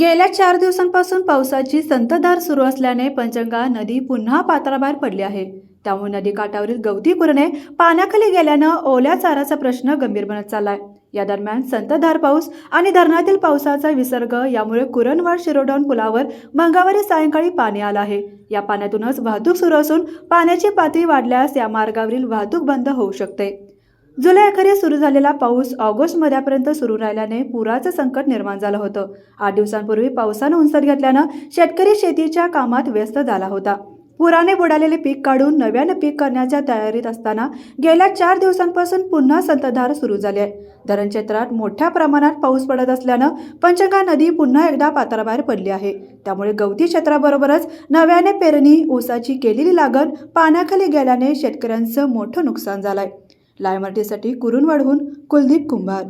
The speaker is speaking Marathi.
गेल्या चार दिवसांपासून पावसाची संततधार सुरू असल्याने पंचगंगा नदी पुन्हा पात्राबाहेर पडली आहे. त्यामुळे नदीकाठावरील गवती कुरणे पाण्याखाली गेल्यानं ओल्या चाराचा प्रश्न गंभीर बनत चाललाय. या दरम्यान संततधार पाऊस आणि धरणातील पावसाचा विसर्ग यामुळे कुरणवाड शिरोडॉन पुलावर मंगळवारी सायंकाळी पाणी आलं आहे. या पाण्यातूनच वाहतूक सुरू असून पाण्याची पातळी वाढल्यास या मार्गावरील वाहतूक बंद होऊ शकते. जुलै अखेरीस सुरू झालेला पाऊस ऑगस्ट मध्यापर्यंत सुरू राहिल्याने पुराचं संकट निर्माण झालं होतं. आठ दिवसांपूर्वी पावसानं उंसत घेतल्यानं शेतकरी शेतीच्या कामात व्यस्त झाला होता. पुराने बुडालेले पीक काढून नव्यानं पीक करण्याच्या तयारीत असताना गेल्या चार दिवसांपासून पुन्हा संततधार सुरू झाली आहे. धरण क्षेत्रात मोठ्या प्रमाणात पाऊस पडत असल्यानं पंचगंगा नदी पुन्हा एकदा पात्राबाहेर पडली आहे. त्यामुळे गवती क्षेत्राबरोबरच नव्याने पेरणी ऊसाची केलेली लागण पाण्याखाली गेल्याने शेतकऱ्यांचं मोठं नुकसान झालंय. लाय मराठीसाठी कुरुन वाढवून कुलदीप कुंभार